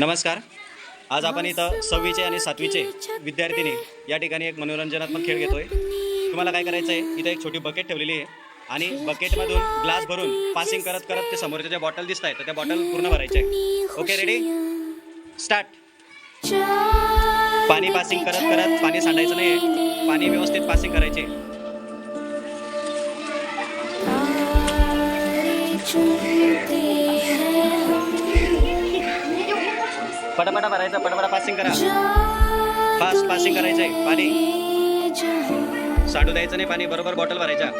नमस्कार. आज आपण इथं सहावीचे आणि सातवीचे विद्यार्थिनी या ठिकाणी एक मनोरंजनात्मक खेळ घेतोय. तुम्हाला काय करायचं आहे इथं एक छोटी बकेट ठेवलेली आहे आणि बकेटमधून ग्लास भरून पासिंग करत करत ते समोरच्या ज्या बॉटल दिसत आहेत त्या बॉटल पूर्ण भरायच्या आहे ओके रेडी स्टार्ट पाणी पासिंग करत करत पाणी सांडायचं नाही पाणी व्यवस्थित पासिंग करायचे. पटापटा भरायचं पटापटा पासिंग करा. फास्ट पासिंग करायचं आहे पाणी. साठू द्यायचं नाही पाणी बरोबर बॉटल भरायचा.